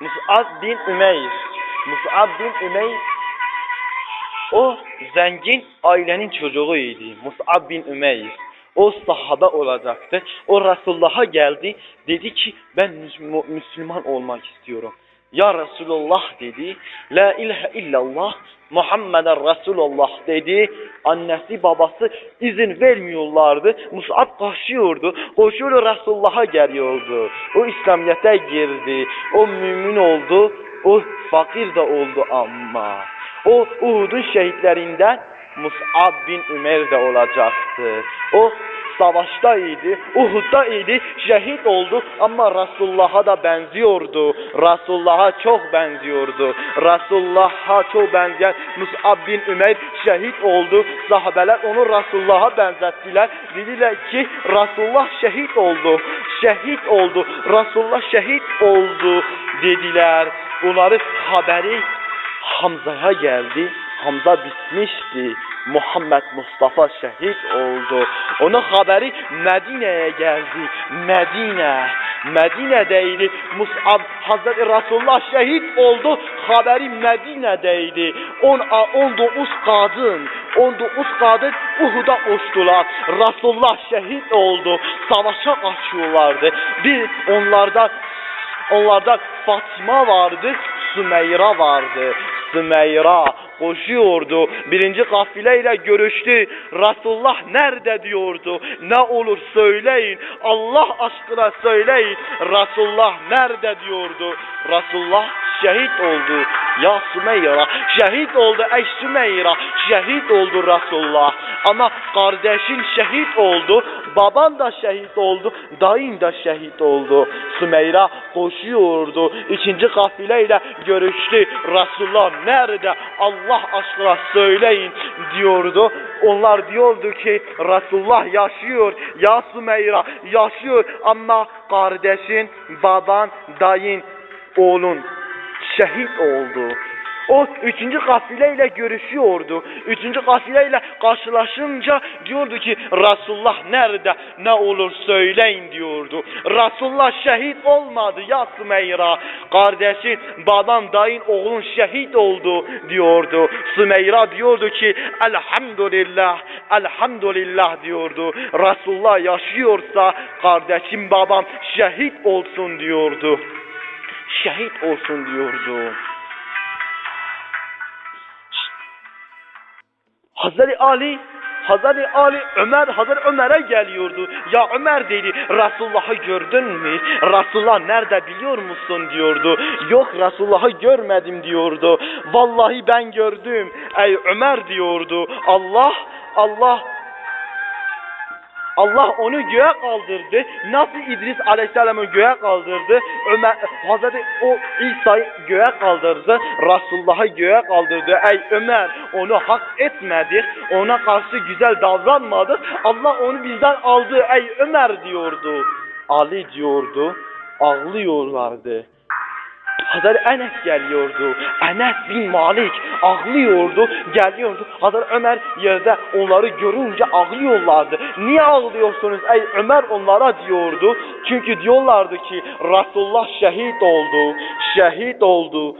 Mus'ab bin Ümeyr. Mus'ab bin Ümeyr o zengin ailenin çocuğuydu. Mus'ab bin Ümeyr. O sahabe olacaktı. O Resulullah'a geldi. Dedi ki ben Müsl- Müslüman olmak istiyorum. Ya Resulullah dedi. La ilahe illallah Muhammeden Resulullah dedi. Annesi babası izin vermiyorlardı. Mus'ab koşuyordu. Koşuyordu Resulullah'a geliyordu. O İslamiyet'e girdi. O mümin oldu. O fakir de oldu ama. O Uhud'un şehitlerinden Mus'ab bin Ümer de olacaktı. O savaştaydı, Uhud'daydı, şehit oldu ama Resulullah'a da benziyordu. Resulullah'a çok benziyordu. Resulullah'a çok benzeyen Mus'ab bin Ümer şehit oldu. Sahabeler onu Resulullah'a benzettiler. Dediler ki Resulullah şehit oldu. Şehit oldu. Resulullah şehit oldu dediler. Bunları haberi Hamza'ya geldi. Hamza bitmişti. Muhammed Mustafa şehit oldu. Onun haberi Medine'ye geldi. Medine. Medine'deydi. Mus'ab Hazreti Resulullah şehit oldu. Haberi Medine'deydi. 10 19 kadın 19 kadın Uhud'a uçtular. Resulullah şehit oldu. Savaşa kaçıyorlardı. Bir onlardan onlardan Fatıma vardı, Sümeyra vardı. Sümeyra koşuyordu. Birinci kafileyle görüştü. Resulullah nerede diyordu. Ne olur söyleyin. Allah aşkına söyleyin. Resulullah nerede diyordu. Resulullah şehit oldu. Ya Sümeyra şehit oldu ey Sümeyra. Şehit oldu Resulullah. Ama kardeşin şehit oldu. Baban da şehit oldu. Dayın da şehit oldu. Sümeyra koşuyordu. İkinci kafileyle görüştü. Resulullah nerede? Allah aşkına söyleyin diyordu. Onlar diyordu ki Resulullah yaşıyor. Ya Sümeyra yaşıyor ama kardeşin, baban, dayın, oğlun şehit oldu. O üçüncü kafileyle görüşüyordu. Üçüncü kafileyle karşılaşınca diyordu ki Resulullah nerede ne olur söyleyin diyordu. Resulullah şehit olmadı ya Sümeyra. Kardeşin, baban, dayın, oğlun şehit oldu diyordu. Sümeyra diyordu ki elhamdülillah, elhamdülillah diyordu. Resulullah yaşıyorsa kardeşim, babam şehit olsun diyordu. Şehit olsun diyordu. Hazreti Ali Hazreti Ali Ömer Hazreti Ömer'e geliyordu. Ya Ömer dedi Resulullah'ı gördün mü? Resulullah nerede biliyor musun diyordu. Yok Resulullah'ı görmedim diyordu. Vallahi ben gördüm. Ey Ömer diyordu. Allah Allah Allah onu göğe kaldırdı. Nasıl İdris Aleyhisselam'ı göğe kaldırdı? Ömer, Hazreti o İsa'yı göğe kaldırdı. Resulullah'ı göğe kaldırdı. Ey Ömer onu hak etmedik. Ona karşı güzel davranmadık. Allah onu bizden aldı. Ey Ömer diyordu. Ali diyordu. Ağlıyorlardı. Hazreti Enes geliyordu. Enes bin Malik ağlıyordu, geliyordu. Hazreti Ömer yerde onları görünce ağlıyorlardı. Niye ağlıyorsunuz ey Ömer onlara diyordu. Çünkü diyorlardı ki Resulullah şehit oldu, şehit oldu,